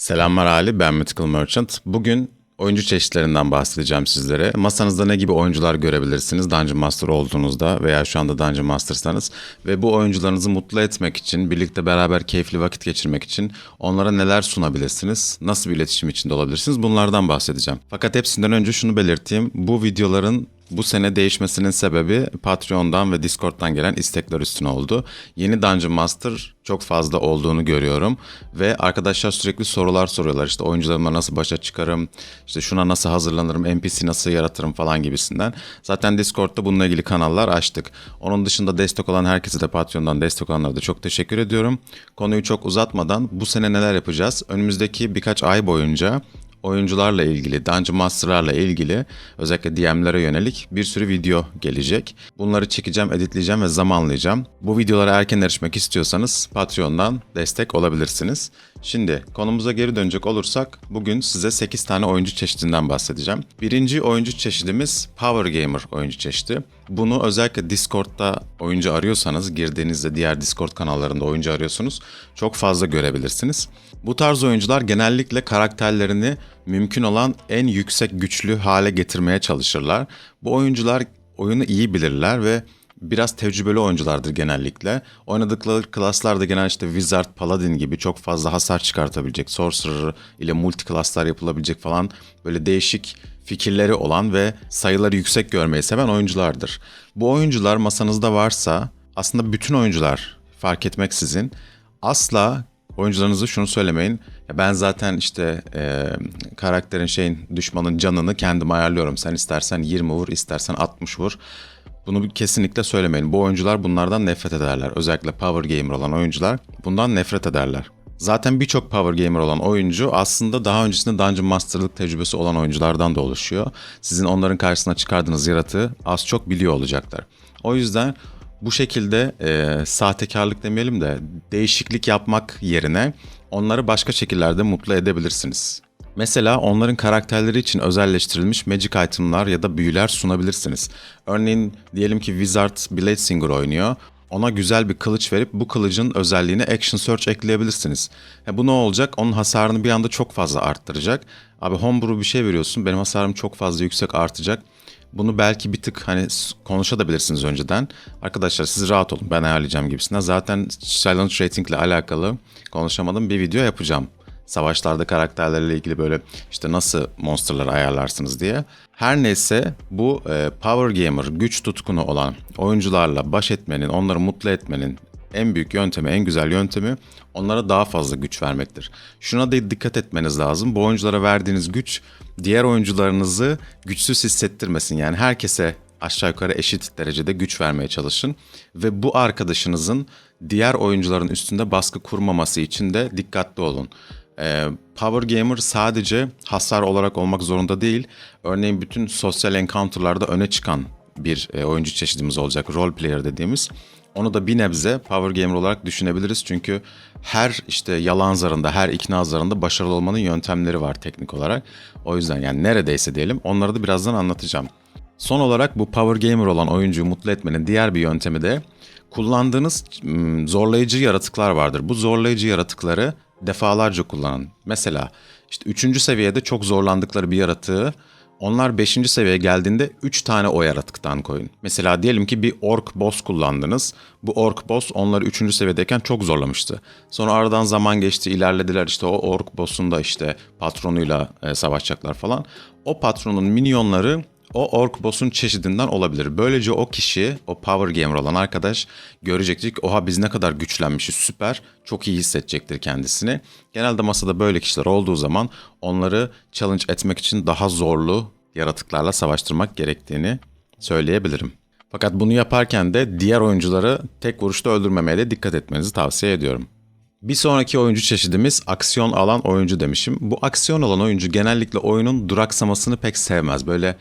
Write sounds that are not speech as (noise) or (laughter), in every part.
Selamlar Ali, ben Mythical Merchant. Bugün oyuncu çeşitlerinden bahsedeceğim sizlere. Masanızda ne gibi oyuncular görebilirsiniz Dungeon Master olduğunuzda veya şu anda Dungeon Master'sanız ve bu oyuncularınızı mutlu etmek için, birlikte beraber keyifli vakit geçirmek için onlara neler sunabilirsiniz, nasıl bir iletişim içinde olabilirsiniz bunlardan bahsedeceğim. Fakat hepsinden önce şunu belirteyim, bu videoların bu sene değişmesinin sebebi Patreon'dan ve Discord'dan gelen istekler üstüne oldu. Yeni Dungeon Master çok fazla olduğunu görüyorum ve arkadaşlar sürekli sorular soruyorlar. İşte oyuncularımla nasıl başa çıkarım, işte şuna nasıl hazırlanırım, NPC nasıl yaratırım falan gibisinden. Zaten Discord'da bununla ilgili kanallar açtık. Onun dışında destek olan herkese de Patreon'dan destek olanlara da çok teşekkür ediyorum. Konuyu çok uzatmadan bu sene neler yapacağız? Önümüzdeki birkaç ay boyunca oyuncularla ilgili, Dungeon Master'larla ilgili özellikle DM'lere yönelik bir sürü video gelecek. Bunları çekeceğim, editleyeceğim ve zamanlayacağım. Bu videolara erken erişmek istiyorsanız Patreon'dan destek olabilirsiniz. Şimdi konumuza geri dönecek olursak bugün size 8 tane oyuncu çeşidinden bahsedeceğim. Birinci oyuncu çeşidimiz Power Gamer oyuncu çeşidi. Bunu özellikle Discord'da oyuncu arıyorsanız girdiğinizde diğer Discord kanallarında oyuncu arıyorsunuz çok fazla görebilirsiniz. Bu tarz oyuncular genellikle karakterlerini mümkün olan en yüksek güçlü hale getirmeye çalışırlar. Bu oyuncular oyunu iyi bilirler ve biraz tecrübeli oyunculardır genellikle. Oynadıkları klaslar da genel işte Wizard, Paladin gibi çok fazla hasar çıkartabilecek, Sorcerer ile multi klaslar yapılabilecek falan böyle değişik fikirleri olan ve sayıları yüksek görmeyi seven oyunculardır. Bu oyuncular masanızda varsa aslında bütün oyuncular fark etmeksizin asla oyuncularınızı şunu söylemeyin. Ya ben zaten işte e, karakterin şeyin düşmanın canını kendim ayarlıyorum. Sen istersen 20 vur, istersen 60 vur. Bunu kesinlikle söylemeyin. Bu oyuncular bunlardan nefret ederler. Özellikle power gamer olan oyuncular bundan nefret ederler. Zaten birçok power gamer olan oyuncu aslında daha öncesinde Dungeon Master'lık tecrübesi olan oyunculardan da oluşuyor. Sizin onların karşısına çıkardığınız yaratığı az çok biliyor olacaklar. O yüzden bu şekilde e, sahtekarlık demeyelim de değişiklik yapmak yerine onları başka şekillerde mutlu edebilirsiniz. Mesela onların karakterleri için özelleştirilmiş magic itemlar ya da büyüler sunabilirsiniz. Örneğin diyelim ki Wizard Blade Singer oynuyor. Ona güzel bir kılıç verip bu kılıcın özelliğine Action Search ekleyebilirsiniz. E bu ne olacak? Onun hasarını bir anda çok fazla arttıracak. Abi homebrew bir şey veriyorsun. Benim hasarım çok fazla yüksek artacak. Bunu belki bir tık hani konuşabilirsiniz önceden. Arkadaşlar siz rahat olun ben ayarlayacağım gibisinden. Zaten challenge rating ile alakalı konuşamadım bir video yapacağım. Savaşlarda karakterlerle ilgili böyle işte nasıl monsterları ayarlarsınız diye. Her neyse bu e, power gamer, güç tutkunu olan oyuncularla baş etmenin, onları mutlu etmenin en büyük yöntemi, en güzel yöntemi onlara daha fazla güç vermektir. Şuna da dikkat etmeniz lazım. Bu oyunculara verdiğiniz güç diğer oyuncularınızı güçsüz hissettirmesin. Yani herkese aşağı yukarı eşit derecede güç vermeye çalışın ve bu arkadaşınızın diğer oyuncuların üstünde baskı kurmaması için de dikkatli olun. Ee, Power Gamer sadece hasar olarak olmak zorunda değil. Örneğin bütün sosyal encounter'larda öne çıkan bir e, oyuncu çeşidimiz olacak. Role player dediğimiz. Onu da bir nebze Power Gamer olarak düşünebiliriz. Çünkü her işte yalan zarında, her ikna zarında başarılı olmanın yöntemleri var teknik olarak. O yüzden yani neredeyse diyelim onları da birazdan anlatacağım. Son olarak bu Power Gamer olan oyuncuyu mutlu etmenin diğer bir yöntemi de kullandığınız zorlayıcı yaratıklar vardır. Bu zorlayıcı yaratıkları defalarca kullanın. Mesela işte 3. seviyede çok zorlandıkları bir yaratığı onlar 5. seviyeye geldiğinde 3 tane o yaratıktan koyun. Mesela diyelim ki bir ork boss kullandınız. Bu ork boss onları 3. seviyedeyken çok zorlamıştı. Sonra aradan zaman geçti, ilerlediler işte o ork boss'un da işte patronuyla e, savaşacaklar falan. O patronun minyonları o ork boss'un çeşidinden olabilir. Böylece o kişi, o power gamer olan arkadaş görecektir oha biz ne kadar güçlenmişiz süper, çok iyi hissedecektir kendisini. Genelde masada böyle kişiler olduğu zaman onları challenge etmek için daha zorlu yaratıklarla savaştırmak gerektiğini söyleyebilirim. Fakat bunu yaparken de diğer oyuncuları tek vuruşta öldürmemeye de dikkat etmenizi tavsiye ediyorum. Bir sonraki oyuncu çeşidimiz aksiyon alan oyuncu demişim. Bu aksiyon alan oyuncu genellikle oyunun duraksamasını pek sevmez. Böyle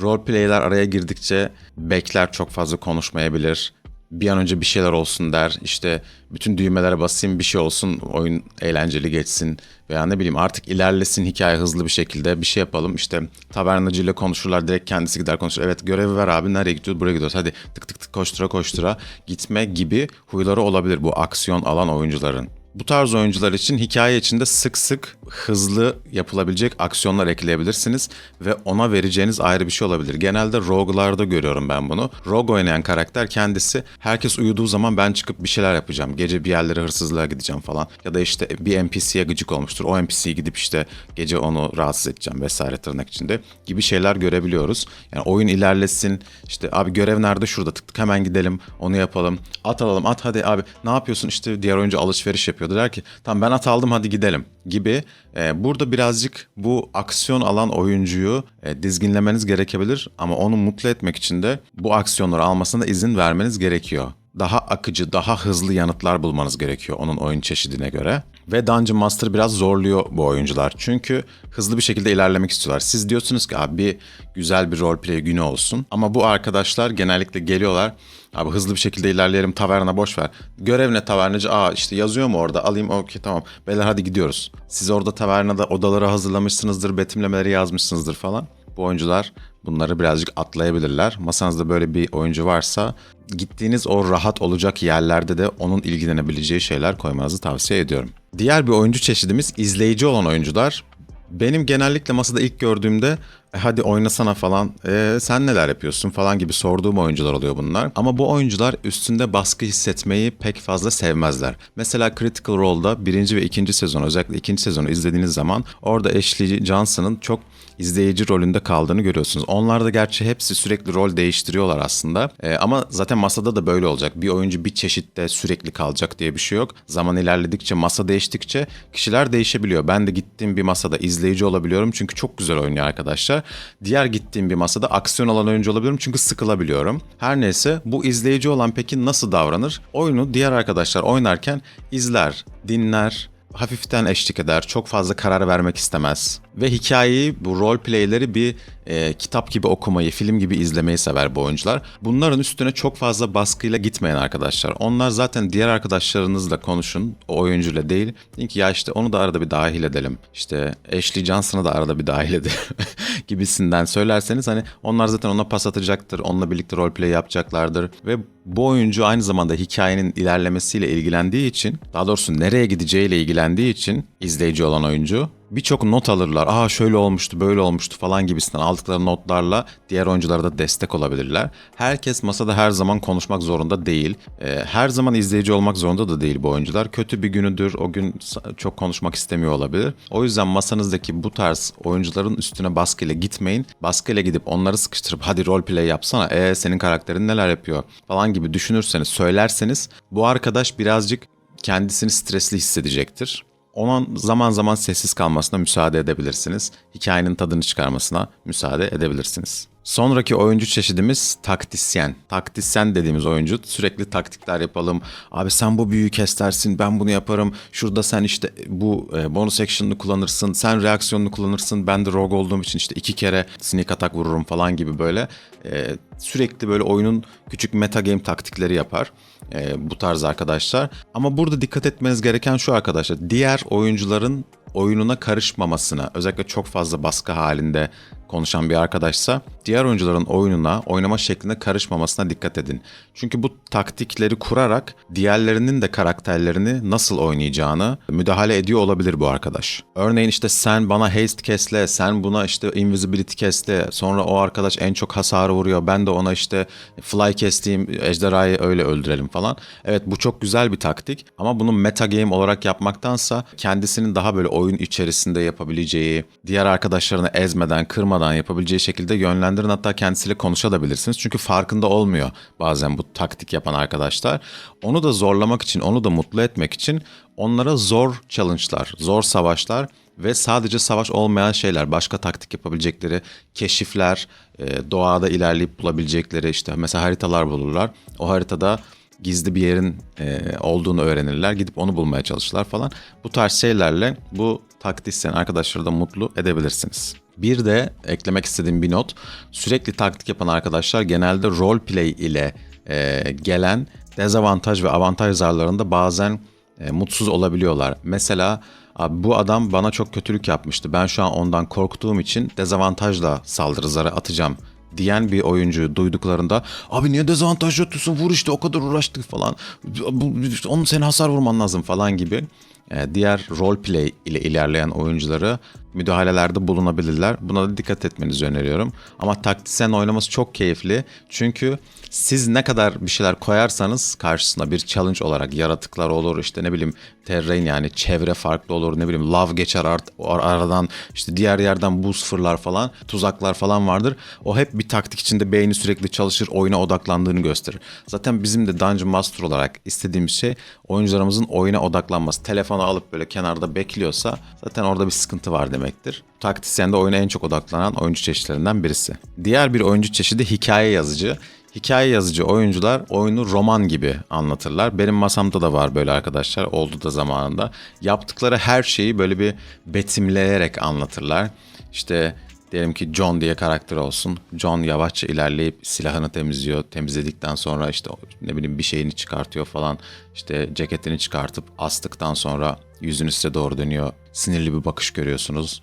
roleplay'ler araya girdikçe bekler çok fazla konuşmayabilir. Bir an önce bir şeyler olsun der. İşte bütün düğmelere basayım bir şey olsun oyun eğlenceli geçsin. Veya ne bileyim artık ilerlesin hikaye hızlı bir şekilde bir şey yapalım. İşte tavernacıyla konuşurlar direkt kendisi gider konuşur. Evet görevi ver abi nereye gidiyoruz buraya gidiyoruz. Hadi tık tık tık koştura koştura gitme gibi huyları olabilir bu aksiyon alan oyuncuların. Bu tarz oyuncular için hikaye içinde sık sık hızlı yapılabilecek aksiyonlar ekleyebilirsiniz ve ona vereceğiniz ayrı bir şey olabilir. Genelde rogue'larda görüyorum ben bunu. Rogue oynayan karakter kendisi herkes uyuduğu zaman ben çıkıp bir şeyler yapacağım. Gece bir yerlere hırsızlığa gideceğim falan. Ya da işte bir NPC'ye gıcık olmuştur. O NPC'ye gidip işte gece onu rahatsız edeceğim vesaire tırnak içinde gibi şeyler görebiliyoruz. Yani oyun ilerlesin. İşte abi görev nerede? Şurada tık tık hemen gidelim. Onu yapalım. At alalım. At hadi abi. Ne yapıyorsun? İşte diğer oyuncu alışveriş yapıyordu. Der ki tamam ben at aldım hadi gidelim gibi. Ee, burada birazcık bu aksiyon alan oyuncuyu e, dizginlemeniz gerekebilir ama onu mutlu etmek için de bu aksiyonları almasına izin vermeniz gerekiyor. Daha akıcı, daha hızlı yanıtlar bulmanız gerekiyor onun oyun çeşidine göre. Ve Dungeon Master biraz zorluyor bu oyuncular. Çünkü hızlı bir şekilde ilerlemek istiyorlar. Siz diyorsunuz ki abi güzel bir roleplay günü olsun. Ama bu arkadaşlar genellikle geliyorlar. Abi hızlı bir şekilde ilerleyelim taverna boş ver. Görev ne tavernacı? Aa işte yazıyor mu orada? Alayım okey tamam. Beyler hadi gidiyoruz. Siz orada tavernada odaları hazırlamışsınızdır, betimlemeleri yazmışsınızdır falan. Bu oyuncular bunları birazcık atlayabilirler. Masanızda böyle bir oyuncu varsa gittiğiniz o rahat olacak yerlerde de onun ilgilenebileceği şeyler koymanızı tavsiye ediyorum. Diğer bir oyuncu çeşidimiz izleyici olan oyuncular. Benim genellikle masada ilk gördüğümde "E hadi oynasana falan "E, sen neler yapıyorsun falan gibi sorduğum oyuncular oluyor bunlar. Ama bu oyuncular üstünde baskı hissetmeyi pek fazla sevmezler. Mesela Critical Role'da birinci ve ikinci sezon özellikle ikinci sezonu izlediğiniz zaman orada Ashley Johnson'ın çok izleyici rolünde kaldığını görüyorsunuz. Onlar da gerçi hepsi sürekli rol değiştiriyorlar aslında. Ee, ama zaten masada da böyle olacak. Bir oyuncu bir çeşitte sürekli kalacak diye bir şey yok. Zaman ilerledikçe, masa değiştikçe kişiler değişebiliyor. Ben de gittiğim bir masada izleyici olabiliyorum çünkü çok güzel oynuyor arkadaşlar. Diğer gittiğim bir masada aksiyon alan oyuncu olabiliyorum çünkü sıkılabiliyorum. Her neyse bu izleyici olan peki nasıl davranır? Oyunu diğer arkadaşlar oynarken izler, dinler, hafiften eşlik eder, çok fazla karar vermek istemez. Ve hikayeyi, bu role playleri bir e, kitap gibi okumayı, film gibi izlemeyi sever bu oyuncular. Bunların üstüne çok fazla baskıyla gitmeyen arkadaşlar. Onlar zaten diğer arkadaşlarınızla konuşun, o oyuncuyla değil. Deyin ki ya işte onu da arada bir dahil edelim. İşte Ashley Johnson'ı da arada bir dahil edelim (laughs) gibisinden söylerseniz hani onlar zaten ona pas atacaktır, onunla birlikte roleplay yapacaklardır. Ve bu oyuncu aynı zamanda hikayenin ilerlemesiyle ilgilendiği için, daha doğrusu nereye gideceğiyle ilgilendiği için izleyici olan oyuncu birçok not alırlar. Aa şöyle olmuştu, böyle olmuştu falan gibisinden aldıkları notlarla diğer oyunculara da destek olabilirler. Herkes masada her zaman konuşmak zorunda değil. Ee, her zaman izleyici olmak zorunda da değil bu oyuncular. Kötü bir günüdür, o gün çok konuşmak istemiyor olabilir. O yüzden masanızdaki bu tarz oyuncuların üstüne baskıyla gitmeyin. Baskıyla gidip onları sıkıştırıp hadi roleplay yapsana, ee senin karakterin neler yapıyor falan gibi düşünürseniz, söylerseniz bu arkadaş birazcık kendisini stresli hissedecektir. Ona zaman zaman sessiz kalmasına müsaade edebilirsiniz. Hikayenin tadını çıkarmasına müsaade edebilirsiniz. Sonraki oyuncu çeşidimiz taktisyen. Taktisyen dediğimiz oyuncu sürekli taktikler yapalım. Abi sen bu büyüyü kestersin, ben bunu yaparım. Şurada sen işte bu e, bonus action'ını kullanırsın, sen reaksiyonunu kullanırsın. Ben de rogue olduğum için işte iki kere sneak attack vururum falan gibi böyle. e, sürekli böyle oyunun küçük meta game taktikleri yapar e, bu tarz arkadaşlar. Ama burada dikkat etmeniz gereken şu arkadaşlar. Diğer oyuncuların oyununa karışmamasına, özellikle çok fazla baskı halinde konuşan bir arkadaşsa diğer oyuncuların oyununa, oynama şekline karışmamasına dikkat edin. Çünkü bu taktikleri kurarak diğerlerinin de karakterlerini nasıl oynayacağını müdahale ediyor olabilir bu arkadaş. Örneğin işte sen bana haste kesle, sen buna işte invisibility kesle, sonra o arkadaş en çok hasarı vuruyor, ben de ona işte fly kestiğim ejderhayı öyle öldürelim falan. Evet bu çok güzel bir taktik ama bunu meta game olarak yapmaktansa kendisinin daha böyle oyun içerisinde yapabileceği, diğer arkadaşlarını ezmeden, kırmadan yapabileceği şekilde yönlendirin hatta kendisiyle konuşabilirsiniz. Çünkü farkında olmuyor bazen bu taktik yapan arkadaşlar. Onu da zorlamak için, onu da mutlu etmek için onlara zor challenge'lar, zor savaşlar ve sadece savaş olmayan şeyler, başka taktik yapabilecekleri keşifler, e, doğada ilerleyip bulabilecekleri işte mesela haritalar bulurlar. O haritada gizli bir yerin e, olduğunu öğrenirler. Gidip onu bulmaya çalışırlar falan. Bu tarz şeylerle bu taktisyen arkadaşları da mutlu edebilirsiniz. Bir de eklemek istediğim bir not. Sürekli taktik yapan arkadaşlar genelde role play ile e, gelen dezavantaj ve avantaj zarlarında bazen e, mutsuz olabiliyorlar. Mesela abi bu adam bana çok kötülük yapmıştı. Ben şu an ondan korktuğum için dezavantajla saldırı zarı atacağım diyen bir oyuncuyu duyduklarında abi niye dezavantaj atıyorsun vur işte o kadar uğraştık falan Bu- onun senin hasar vurman lazım falan gibi e, diğer roleplay ile ilerleyen oyuncuları müdahalelerde bulunabilirler. Buna da dikkat etmenizi öneriyorum. Ama taktisyen oynaması çok keyifli. Çünkü siz ne kadar bir şeyler koyarsanız karşısına bir challenge olarak yaratıklar olur işte ne bileyim terrain yani çevre farklı olur ne bileyim lav geçer ar- aradan işte diğer yerden buz fırlar falan tuzaklar falan vardır. O hep bir taktik içinde beyni sürekli çalışır oyuna odaklandığını gösterir. Zaten bizim de Dungeon Master olarak istediğimiz şey oyuncularımızın oyuna odaklanması. Telefonu alıp böyle kenarda bekliyorsa zaten orada bir sıkıntı var demektir. Taktisyen oyuna en çok odaklanan oyuncu çeşitlerinden birisi. Diğer bir oyuncu çeşidi hikaye yazıcı. Hikaye yazıcı oyuncular oyunu roman gibi anlatırlar. Benim masamda da var böyle arkadaşlar. Oldu da zamanında. Yaptıkları her şeyi böyle bir betimleyerek anlatırlar. İşte diyelim ki John diye karakter olsun. John yavaşça ilerleyip silahını temizliyor. Temizledikten sonra işte ne bileyim bir şeyini çıkartıyor falan. İşte ceketini çıkartıp astıktan sonra yüzünü size doğru dönüyor. Sinirli bir bakış görüyorsunuz.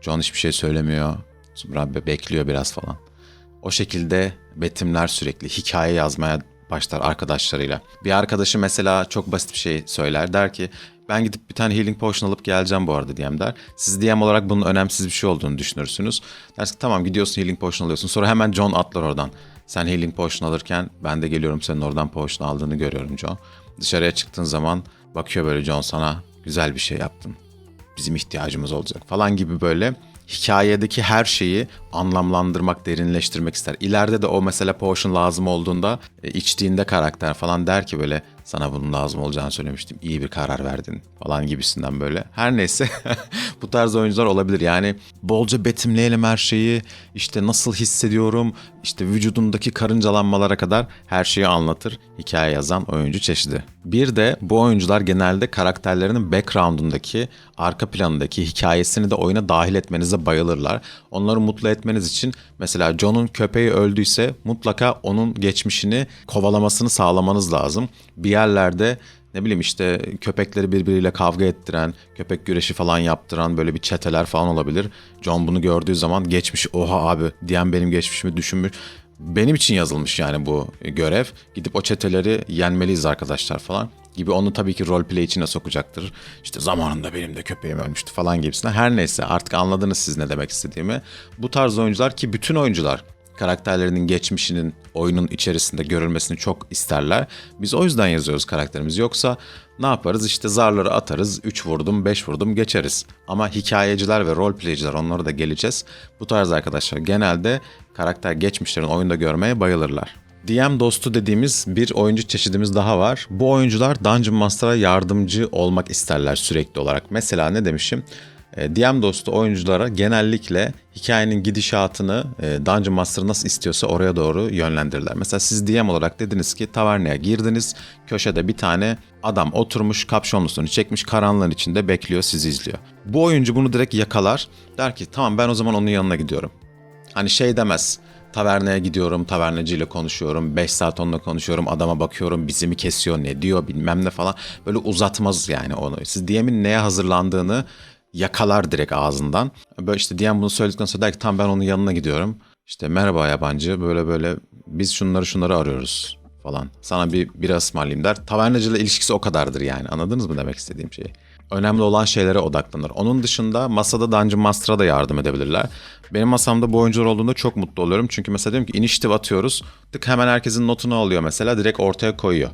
John hiçbir şey söylemiyor. Sonra be- bekliyor biraz falan. O şekilde betimler sürekli hikaye yazmaya başlar arkadaşlarıyla. Bir arkadaşı mesela çok basit bir şey söyler. Der ki ben gidip bir tane healing potion alıp geleceğim bu arada DM der. Siz DM olarak bunun önemsiz bir şey olduğunu düşünürsünüz. Dersin tamam gidiyorsun healing potion alıyorsun. Sonra hemen John atlar oradan. Sen healing potion alırken ben de geliyorum senin oradan potion aldığını görüyorum John. Dışarıya çıktığın zaman bakıyor böyle John sana güzel bir şey yaptın bizim ihtiyacımız olacak falan gibi böyle hikayedeki her şeyi anlamlandırmak, derinleştirmek ister. İleride de o mesela potion lazım olduğunda e, içtiğinde karakter falan der ki böyle sana bunun lazım olacağını söylemiştim. İyi bir karar verdin falan gibisinden böyle. Her neyse (laughs) bu tarz oyuncular olabilir. Yani bolca betimleyelim her şeyi. işte nasıl hissediyorum, işte vücudundaki karıncalanmalara kadar her şeyi anlatır. Hikaye yazan oyuncu çeşidi. Bir de bu oyuncular genelde karakterlerinin background'undaki, arka planındaki hikayesini de oyuna dahil etmenize bayılırlar. Onları mutlu etmeniz için mesela John'un köpeği öldüyse mutlaka onun geçmişini kovalamasını sağlamanız lazım. Bir yerlerde ne bileyim işte köpekleri birbiriyle kavga ettiren, köpek güreşi falan yaptıran böyle bir çeteler falan olabilir. John bunu gördüğü zaman geçmiş oha abi diyen benim geçmişimi düşünmüş. Benim için yazılmış yani bu görev. Gidip o çeteleri yenmeliyiz arkadaşlar falan gibi onu tabii ki roleplay içine sokacaktır. İşte zamanında benim de köpeğim ölmüştü falan gibisinden. Her neyse artık anladınız siz ne demek istediğimi. Bu tarz oyuncular ki bütün oyuncular karakterlerinin geçmişinin oyunun içerisinde görülmesini çok isterler. Biz o yüzden yazıyoruz karakterimiz. Yoksa ne yaparız? İşte zarları atarız. 3 vurdum, 5 vurdum geçeriz. Ama hikayeciler ve roleplayciler onlara da geleceğiz. Bu tarz arkadaşlar genelde karakter geçmişlerini oyunda görmeye bayılırlar. DM dostu dediğimiz bir oyuncu çeşidimiz daha var. Bu oyuncular Dungeon Master'a yardımcı olmak isterler sürekli olarak. Mesela ne demişim? E, DM dostu oyunculara genellikle hikayenin gidişatını e, Dungeon Master nasıl istiyorsa oraya doğru yönlendirirler. Mesela siz DM olarak dediniz ki taverneye girdiniz. Köşede bir tane adam oturmuş kapşonlusunu çekmiş karanlığın içinde bekliyor sizi izliyor. Bu oyuncu bunu direkt yakalar. Der ki tamam ben o zaman onun yanına gidiyorum. Hani şey demez. Taverneye gidiyorum, taverneciyle konuşuyorum, 5 saat onunla konuşuyorum, adama bakıyorum, bizi mi kesiyor, ne diyor bilmem ne falan. Böyle uzatmaz yani onu. Siz DM'in neye hazırlandığını yakalar direkt ağzından. Böyle işte DM bunu söyledikten sonra der ki tamam ben onun yanına gidiyorum. İşte merhaba yabancı böyle böyle biz şunları şunları arıyoruz falan. Sana bir bira ısmarlayayım der. Tavernacıyla ilişkisi o kadardır yani anladınız mı demek istediğim şeyi? Önemli olan şeylere odaklanır. Onun dışında masada Dungeon Master'a da yardım edebilirler. Benim masamda bu oyuncular olduğunda çok mutlu oluyorum. Çünkü mesela diyorum ki iniştif atıyoruz. Tık hemen herkesin notunu alıyor mesela direkt ortaya koyuyor.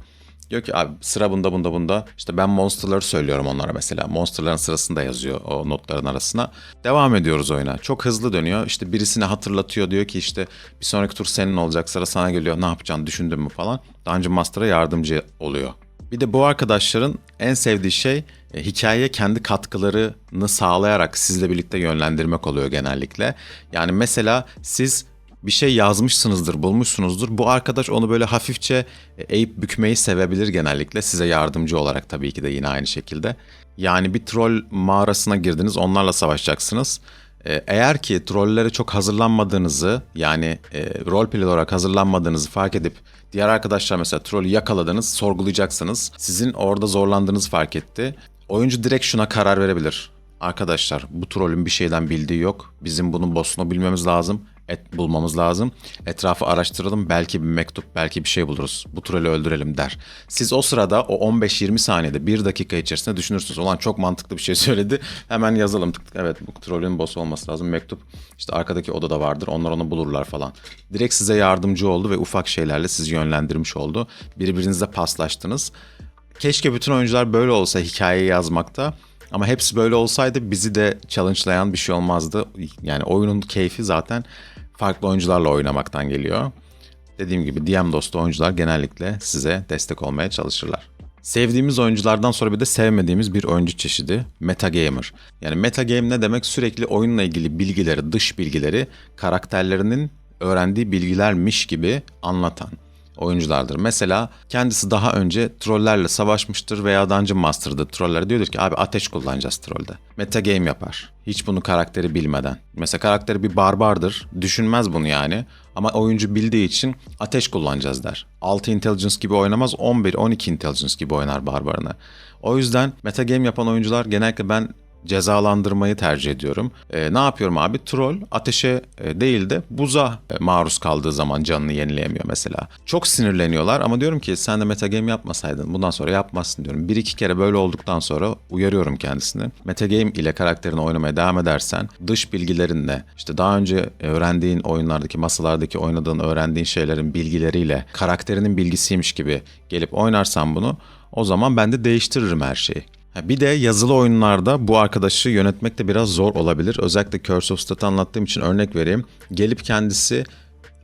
Diyor ki abi sıra bunda bunda bunda. İşte ben monsterları söylüyorum onlara mesela. Monsterların sırasında yazıyor o notların arasına. Devam ediyoruz oyuna. Çok hızlı dönüyor. İşte birisini hatırlatıyor. Diyor ki işte bir sonraki tur senin olacak. Sıra sana geliyor. Ne yapacaksın düşündün mü falan. Dungeon Master'a yardımcı oluyor. Bir de bu arkadaşların en sevdiği şey e, hikayeye kendi katkılarını sağlayarak sizle birlikte yönlendirmek oluyor genellikle. Yani mesela siz bir şey yazmışsınızdır, bulmuşsunuzdur. Bu arkadaş onu böyle hafifçe e, eğip bükmeyi sevebilir genellikle. Size yardımcı olarak tabii ki de yine aynı şekilde. Yani bir troll mağarasına girdiniz, onlarla savaşacaksınız. E, Eğer ki trollere çok hazırlanmadığınızı yani e, roleplay olarak hazırlanmadığınızı fark edip diğer arkadaşlar mesela trolü yakaladınız, sorgulayacaksınız. Sizin orada zorlandığınızı fark etti. Oyuncu direkt şuna karar verebilir. Arkadaşlar bu trollün bir şeyden bildiği yok. Bizim bunun boss'unu bilmemiz lazım. Et bulmamız lazım. Etrafı araştıralım. Belki bir mektup, belki bir şey buluruz. Bu trolü öldürelim der. Siz o sırada o 15-20 saniyede, 1 dakika içerisinde düşünürsünüz. Olan çok mantıklı bir şey (laughs) söyledi. Hemen yazalım. Tık tık. Evet bu trolün boss olması lazım. Mektup işte arkadaki odada vardır. Onlar onu bulurlar falan. Direkt size yardımcı oldu ve ufak şeylerle sizi yönlendirmiş oldu. Birbirinizle paslaştınız. Keşke bütün oyuncular böyle olsa hikayeyi yazmakta. Ama hepsi böyle olsaydı bizi de challenge'layan bir şey olmazdı. Yani oyunun keyfi zaten farklı oyuncularla oynamaktan geliyor. Dediğim gibi DM dostu oyuncular genellikle size destek olmaya çalışırlar. Sevdiğimiz oyunculardan sonra bir de sevmediğimiz bir oyuncu çeşidi metagamer. Yani metagame ne demek? Sürekli oyunla ilgili bilgileri, dış bilgileri karakterlerinin öğrendiği bilgilermiş gibi anlatan oyunculardır. Mesela kendisi daha önce trollerle savaşmıştır veya Dungeon Master'da trollere diyordur ki abi ateş kullanacağız trolde. Metagame yapar. Hiç bunu karakteri bilmeden. Mesela karakteri bir barbardır. Düşünmez bunu yani. Ama oyuncu bildiği için ateş kullanacağız der. 6 intelligence gibi oynamaz 11-12 intelligence gibi oynar barbarını. O yüzden metagame yapan oyuncular genellikle ben cezalandırmayı tercih ediyorum. E, ne yapıyorum abi? Troll ateşe e, değil de buza e, maruz kaldığı zaman canını yenileyemiyor mesela. Çok sinirleniyorlar ama diyorum ki sen de metagame yapmasaydın bundan sonra yapmazsın diyorum. Bir iki kere böyle olduktan sonra uyarıyorum kendisini. Metagame ile karakterini oynamaya devam edersen dış bilgilerinle işte daha önce öğrendiğin oyunlardaki masalardaki oynadığın öğrendiğin şeylerin bilgileriyle karakterinin bilgisiymiş gibi gelip oynarsan bunu o zaman ben de değiştiririm her şeyi. Bir de yazılı oyunlarda bu arkadaşı yönetmek de biraz zor olabilir. Özellikle Curse of Stat'ı anlattığım için örnek vereyim. Gelip kendisi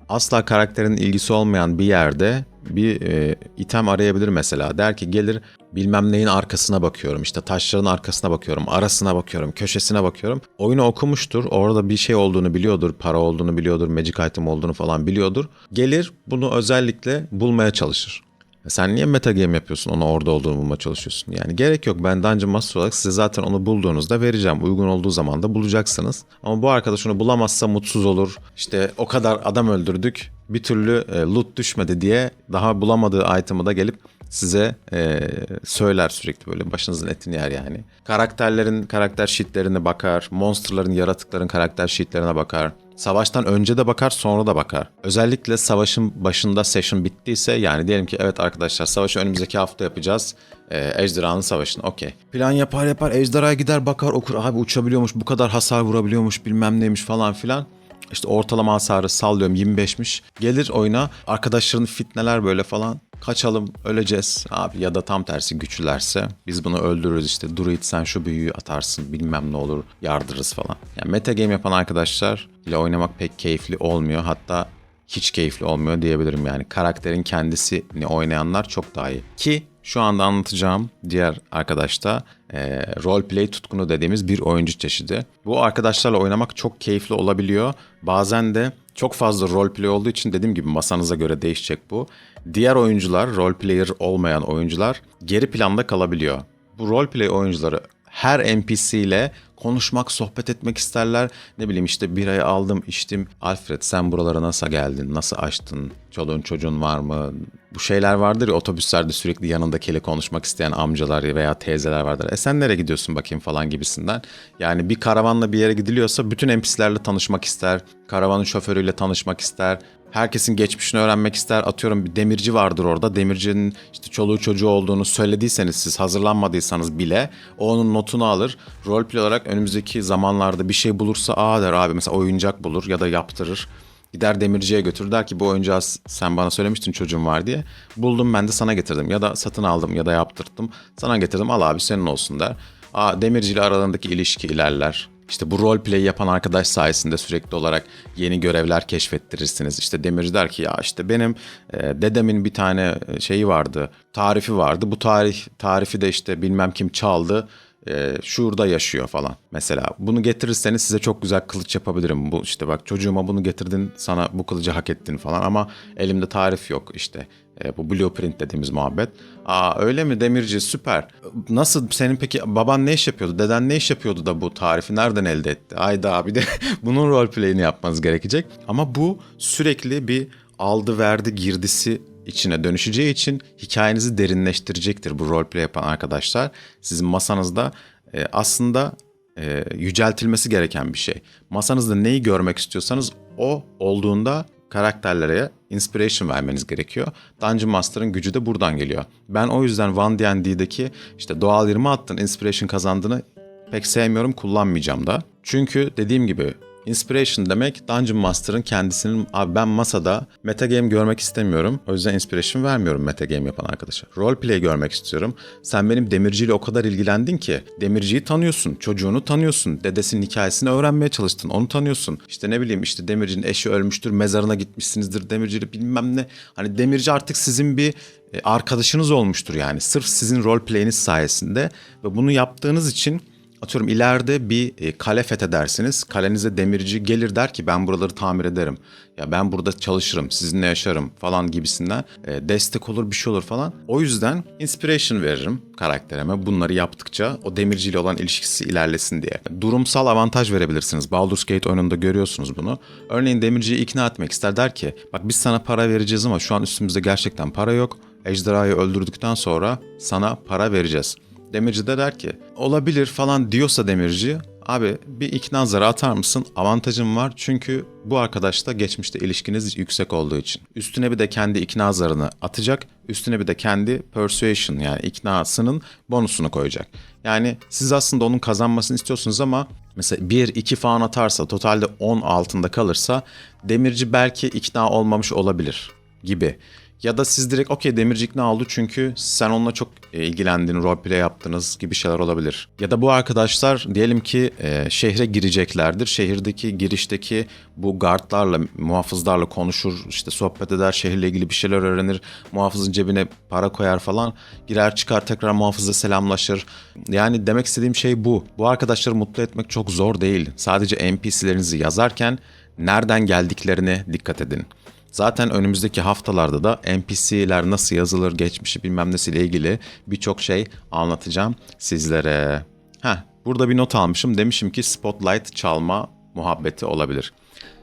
asla karakterin ilgisi olmayan bir yerde bir e, item arayabilir mesela. Der ki gelir bilmem neyin arkasına bakıyorum. işte taşların arkasına bakıyorum. Arasına bakıyorum. Köşesine bakıyorum. Oyunu okumuştur. Orada bir şey olduğunu biliyordur. Para olduğunu biliyordur. Magic item olduğunu falan biliyordur. Gelir bunu özellikle bulmaya çalışır. Sen niye metagame yapıyorsun onu orada olduğunu bulmaya çalışıyorsun? Yani gerek yok ben Dungeon Master olarak size zaten onu bulduğunuzda vereceğim. Uygun olduğu zaman da bulacaksınız. Ama bu arkadaş onu bulamazsa mutsuz olur. İşte o kadar adam öldürdük bir türlü e, loot düşmedi diye daha bulamadığı item'ı da gelip size e, söyler sürekli böyle başınızın etini yer yani. Karakterlerin karakter sheetlerine bakar, monsterların, yaratıkların karakter sheetlerine bakar. Savaştan önce de bakar sonra da bakar. Özellikle savaşın başında session bittiyse yani diyelim ki evet arkadaşlar savaşı önümüzdeki hafta yapacağız. Ee, ejderhanın savaşını okey. Plan yapar yapar ejderhaya gider bakar okur abi uçabiliyormuş bu kadar hasar vurabiliyormuş bilmem neymiş falan filan. İşte ortalama hasarı sallıyorum 25'miş. Gelir oyuna arkadaşlarını fitneler böyle falan. Kaçalım öleceğiz abi ya da tam tersi güçlülerse biz bunu öldürürüz işte Druid sen şu büyüyü atarsın bilmem ne olur yardırırız falan. Yani metagame yapan arkadaşlar ile oynamak pek keyifli olmuyor hatta hiç keyifli olmuyor diyebilirim yani. Karakterin kendisini oynayanlar çok daha iyi. Ki şu anda anlatacağım diğer arkadaş da e, roleplay tutkunu dediğimiz bir oyuncu çeşidi. Bu arkadaşlarla oynamak çok keyifli olabiliyor. Bazen de çok fazla roleplay olduğu için dediğim gibi masanıza göre değişecek bu. Diğer oyuncular, roleplayer olmayan oyuncular geri planda kalabiliyor. Bu roleplay oyuncuları her NPC ile konuşmak, sohbet etmek isterler. Ne bileyim işte birayı aldım, içtim. Alfred sen buralara nasıl geldin, nasıl açtın, çoluğun çocuğun var mı? Bu şeyler vardır ya otobüslerde sürekli yanındakiyle konuşmak isteyen amcalar veya teyzeler vardır. E sen nereye gidiyorsun bakayım falan gibisinden. Yani bir karavanla bir yere gidiliyorsa bütün NPC'lerle tanışmak ister. Karavanın şoförüyle tanışmak ister. Herkesin geçmişini öğrenmek ister. Atıyorum bir demirci vardır orada. Demircinin işte çoluğu çocuğu olduğunu söylediyseniz siz hazırlanmadıysanız bile o onun notunu alır. Roleplay olarak önümüzdeki zamanlarda bir şey bulursa aa der abi mesela oyuncak bulur ya da yaptırır. Gider demirciye götürür der ki bu oyuncağı sen bana söylemiştin çocuğum var diye. Buldum ben de sana getirdim ya da satın aldım ya da yaptırttım. Sana getirdim al abi senin olsun der. Aa, demirciyle aralarındaki ilişki ilerler. İşte bu roleplay yapan arkadaş sayesinde sürekli olarak yeni görevler keşfettirirsiniz. İşte demirci der ki ya işte benim e, dedemin bir tane e, şeyi vardı, tarifi vardı. Bu tarih tarifi de işte bilmem kim çaldı. E, şurada yaşıyor falan mesela. Bunu getirirseniz size çok güzel kılıç yapabilirim. Bu işte bak çocuğuma bunu getirdin sana bu kılıcı hak ettin falan ama elimde tarif yok işte. E, bu blueprint dediğimiz muhabbet. Aa öyle mi demirci süper. Nasıl senin peki baban ne iş yapıyordu? Deden ne iş yapıyordu da bu tarifi nereden elde etti? Ayda abi de (laughs) bunun roleplay'ini yapmanız gerekecek. Ama bu sürekli bir aldı verdi girdisi içine dönüşeceği için hikayenizi derinleştirecektir bu roleplay yapan arkadaşlar. Sizin masanızda e, aslında e, yüceltilmesi gereken bir şey. Masanızda neyi görmek istiyorsanız o olduğunda karakterlere inspiration vermeniz gerekiyor. Dungeon Master'ın gücü de buradan geliyor. Ben o yüzden One D&D'deki işte doğal 20 attın inspiration kazandığını pek sevmiyorum kullanmayacağım da. Çünkü dediğim gibi Inspiration demek Dungeon Master'ın kendisinin abi ben masada metagame görmek istemiyorum. O yüzden inspiration vermiyorum metagame yapan arkadaşa. Roleplay görmek istiyorum. Sen benim demirciyle o kadar ilgilendin ki demirciyi tanıyorsun, çocuğunu tanıyorsun, dedesinin hikayesini öğrenmeye çalıştın, onu tanıyorsun. İşte ne bileyim işte demircinin eşi ölmüştür, mezarına gitmişsinizdir demirciyle bilmem ne. Hani demirci artık sizin bir e, arkadaşınız olmuştur yani. Sırf sizin roleplay'iniz sayesinde ve bunu yaptığınız için Atıyorum ileride bir e, kale fethedersiniz. Kalenize demirci gelir der ki ben buraları tamir ederim. Ya ben burada çalışırım, sizinle yaşarım falan gibisinden e, destek olur bir şey olur falan. O yüzden inspiration veririm karakterime bunları yaptıkça o demirciyle olan ilişkisi ilerlesin diye. Durumsal avantaj verebilirsiniz. Baldur's Gate oyununda görüyorsunuz bunu. Örneğin demirciyi ikna etmek ister der ki bak biz sana para vereceğiz ama şu an üstümüzde gerçekten para yok. Ejderhayı öldürdükten sonra sana para vereceğiz. Demirci de der ki olabilir falan diyorsa demirci abi bir ikna zarı atar mısın? Avantajım var çünkü bu arkadaşla geçmişte ilişkiniz yüksek olduğu için. Üstüne bir de kendi ikna zarını atacak. Üstüne bir de kendi persuasion yani iknasının bonusunu koyacak. Yani siz aslında onun kazanmasını istiyorsunuz ama mesela 1-2 falan atarsa totalde 10 altında kalırsa demirci belki ikna olmamış olabilir gibi. Ya da siz direkt okey demirci ikna oldu çünkü sen onunla çok e, ilgilendin, roleplay yaptınız gibi şeyler olabilir. Ya da bu arkadaşlar diyelim ki e, şehre gireceklerdir. Şehirdeki girişteki bu guardlarla, muhafızlarla konuşur, işte sohbet eder, şehirle ilgili bir şeyler öğrenir. Muhafızın cebine para koyar falan. Girer çıkar tekrar muhafızla selamlaşır. Yani demek istediğim şey bu. Bu arkadaşları mutlu etmek çok zor değil. Sadece NPC'lerinizi yazarken nereden geldiklerine dikkat edin. Zaten önümüzdeki haftalarda da NPC'ler nasıl yazılır, geçmişi bilmem nesiyle ilgili birçok şey anlatacağım sizlere. Heh, burada bir not almışım. Demişim ki spotlight çalma muhabbeti olabilir.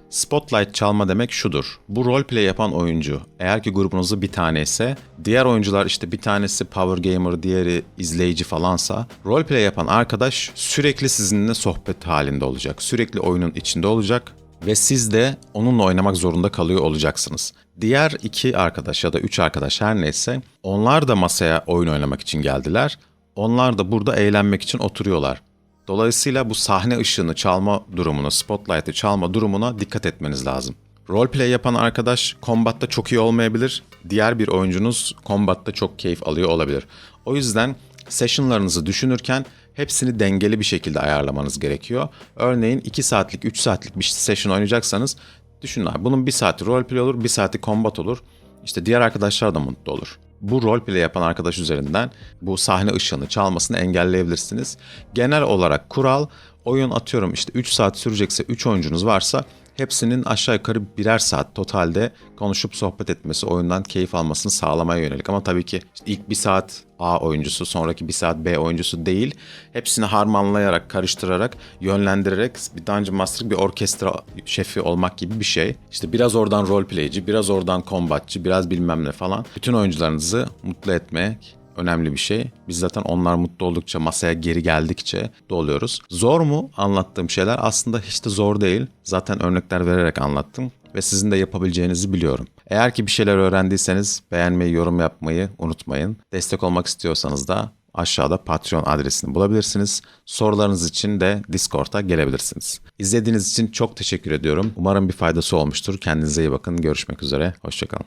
Spotlight çalma demek şudur. Bu roleplay yapan oyuncu eğer ki grubunuzda bir tane ise diğer oyuncular işte bir tanesi power gamer diğeri izleyici falansa roleplay yapan arkadaş sürekli sizinle sohbet halinde olacak. Sürekli oyunun içinde olacak ve siz de onunla oynamak zorunda kalıyor olacaksınız. Diğer iki arkadaş ya da üç arkadaş her neyse onlar da masaya oyun oynamak için geldiler. Onlar da burada eğlenmek için oturuyorlar. Dolayısıyla bu sahne ışığını çalma durumuna, spotlight'ı çalma durumuna dikkat etmeniz lazım. Roleplay yapan arkadaş kombatta çok iyi olmayabilir. Diğer bir oyuncunuz kombatta çok keyif alıyor olabilir. O yüzden sessionlarınızı düşünürken hepsini dengeli bir şekilde ayarlamanız gerekiyor. Örneğin 2 saatlik, 3 saatlik bir session oynayacaksanız düşünün abi bunun 1 saati roleplay olur, 1 saati combat olur. İşte diğer arkadaşlar da mutlu olur. Bu roleplay yapan arkadaş üzerinden bu sahne ışığını çalmasını engelleyebilirsiniz. Genel olarak kural oyun atıyorum işte 3 saat sürecekse 3 oyuncunuz varsa hepsinin aşağı yukarı birer saat totalde konuşup sohbet etmesi, oyundan keyif almasını sağlamaya yönelik. Ama tabii ki ilk bir saat A oyuncusu, sonraki bir saat B oyuncusu değil. Hepsini harmanlayarak, karıştırarak, yönlendirerek bir Dungeon Master bir orkestra şefi olmak gibi bir şey. İşte biraz oradan roleplayci, biraz oradan kombatçı, biraz bilmem ne falan. Bütün oyuncularınızı mutlu etmek önemli bir şey. Biz zaten onlar mutlu oldukça, masaya geri geldikçe doluyoruz. Zor mu anlattığım şeyler? Aslında hiç de zor değil. Zaten örnekler vererek anlattım ve sizin de yapabileceğinizi biliyorum. Eğer ki bir şeyler öğrendiyseniz beğenmeyi, yorum yapmayı unutmayın. Destek olmak istiyorsanız da aşağıda Patreon adresini bulabilirsiniz. Sorularınız için de Discord'a gelebilirsiniz. İzlediğiniz için çok teşekkür ediyorum. Umarım bir faydası olmuştur. Kendinize iyi bakın. Görüşmek üzere. Hoşçakalın.